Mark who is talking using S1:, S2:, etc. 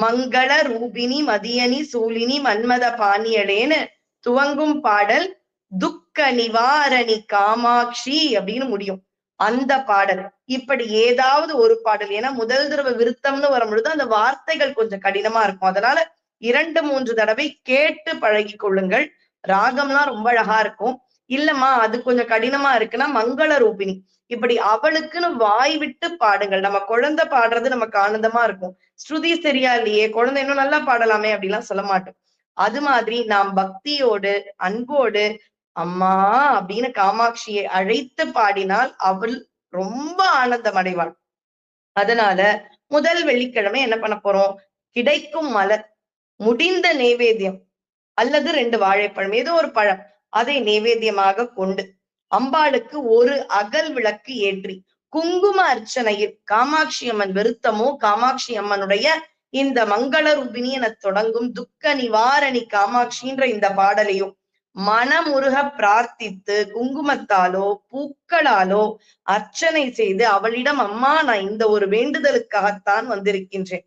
S1: மங்கள ரூபினி மதியனி சூலினி மன்மத பாணியடேன்னு துவங்கும் பாடல் துக்க நிவாரணி காமாட்சி அப்படின்னு முடியும். அந்த பாடல். இப்படி ஏதாவது ஒரு பாடல். ஏன்னா முதல் தடவை விருத்தம்னு வரும் பொழுது அந்த வார்த்தைகள் கொஞ்சம் கடினமா இருக்கும். அதனால இரண்டு மூன்று தடவை கேட்டு பழகி கொள்ளுங்கள். ராகம்லாம் ரொம்ப அழகா இருக்கும். இல்லம்மா அது கொஞ்சம் கடினமா இருக்குன்னா மங்கள ரூபினி. இப்படி அவளுக்குன்னு வாய் விட்டு பாடுங்கள். நம்ம குழந்தை பாடுறது நமக்கு ஆனந்தமா இருக்கும். ஸ்ருதி சரியா இல்லையே குழந்தை இன்னும் நல்லா பாடலாமே அப்படிலாம் சொல்ல மாட்டோம். அது மாதிரி நாம் பக்தியோடு அன்போடு அம்மா அப்படின்னு காமாட்சியை அழைத்து பாடினால் அவள் ரொம்ப ஆனந்தம் அடைவாள். அதனால முதல் வெள்ளிக்கிழமை என்ன பண்ண போறோம்? கிடைக்கும் மலர் முடிந்த நெய்வேத்தியம் அல்லது ரெண்டு வாழைப்பழம் ஏதோ ஒரு பழம். அதை நெய்வேத்தியமாக கொண்டு அம்பாளுக்கு ஒரு அகல் விளக்கு ஏற்றி குங்கும அர்ச்சனையில் காமாட்சி அம்மன் விருத்தமோ காமாட்சி அம்மனுடைய இந்த மங்கள ரூபிணி என தொடங்கும் துக்க நிவாரணி காமாட்சின்ற இந்த பாடலையும் மனமுருக பிரார்த்தித்து குங்குமத்தாலோ பூக்களாலோ அர்ச்சனை செய்து அவளிடம் அம்மா நான் இந்த ஒரு வேண்டுதலுக்காகத்தான் வந்திருக்கின்றேன்.